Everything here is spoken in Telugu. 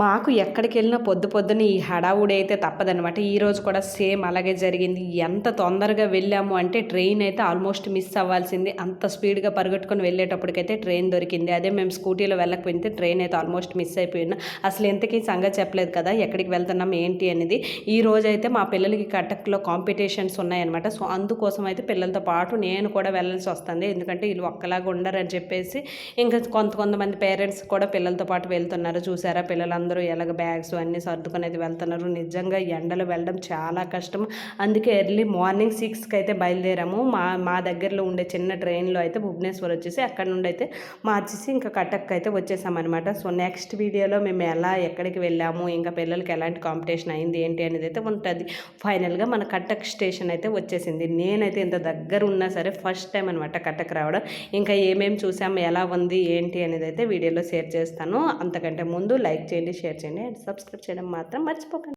మాకు ఎక్కడికి వెళ్ళినా పొద్దు పొద్దున ఈ హడావుడి అయితే తప్పదనమాట ఈరోజు కూడా సేమ్ అలాగే జరిగింది. ఎంత తొందరగా వెళ్ళాము అంటే ట్రైన్ అయితే ఆల్మోస్ట్ మిస్ అవ్వాల్సింది. అంత స్పీడ్గా పరిగెట్టుకొని వెళ్ళేటప్పటికైతే ట్రైన్ దొరికింది. అదే మేము స్కూటీలో వెళ్ళకపోతే ట్రైన్ అయితే ఆల్మోస్ట్ మిస్ అయిపోయినా. అసలు ఎంతకీ సంగతి చెప్పలేదు కదా ఎక్కడికి వెళ్తున్నాం ఏంటి అనేది. ఈ రోజు అయితే మా పిల్లలకి కటక్లో కాంపిటీషన్స్ ఉన్నాయన్నమాట. సో అందుకోసం అయితే పిల్లలతో పాటు నేను కూడా వెళ్ళాల్సి వస్తుంది. ఎందుకంటే వీళ్ళు ఒక్కలాగా ఉండరని చెప్పేసి ఇంకా కొంత కొంతమంది పేరెంట్స్ కూడా పిల్లలతో పాటు వెళ్తున్నారు. చూసారా పిల్లలందరూ? అందరూ ఎలాగ బ్యాగ్స్ అన్నీ అయితే వెళ్తున్నారు. నిజంగా ఎండలు వెళ్ళడం చాలా కష్టం అందుకే ఎర్లీ మార్నింగ్ సిక్స్కి అయితే బయలుదేరాము. మా మా దగ్గరలో ఉండే చిన్న ట్రైన్లో అయితే భువనేశ్వర్ వచ్చేసి అక్కడ నుండి అయితే మార్చేసి ఇంకా కటక్ అయితే వచ్చేసామన్నమాట. సో నెక్స్ట్ వీడియోలో మేము ఎలా ఎక్కడికి వెళ్ళాము ఇంకా పిల్లలకి ఎలాంటి కాంపిటీషన్ అయింది ఏంటి అనేది అయితే ఉంటుంది. ఫైనల్గా మన కటక్ స్టేషన్ అయితే వచ్చేసింది. నేనైతే ఇంత దగ్గర ఉన్నా సరే ఫస్ట్ టైం అనమాట కటక్ రావడం. ఇంకా ఏమేమి చూసాము ఎలా ఉంది ఏంటి అనేది అయితే వీడియోలో షేర్ చేస్తాను. అంతకంటే ముందు లైక్ చేయండి చేయండి షేర్ చేయండి అండ్ సబ్స్క్రైబ్ చేయడం మాత్రం మర్చిపోకండి.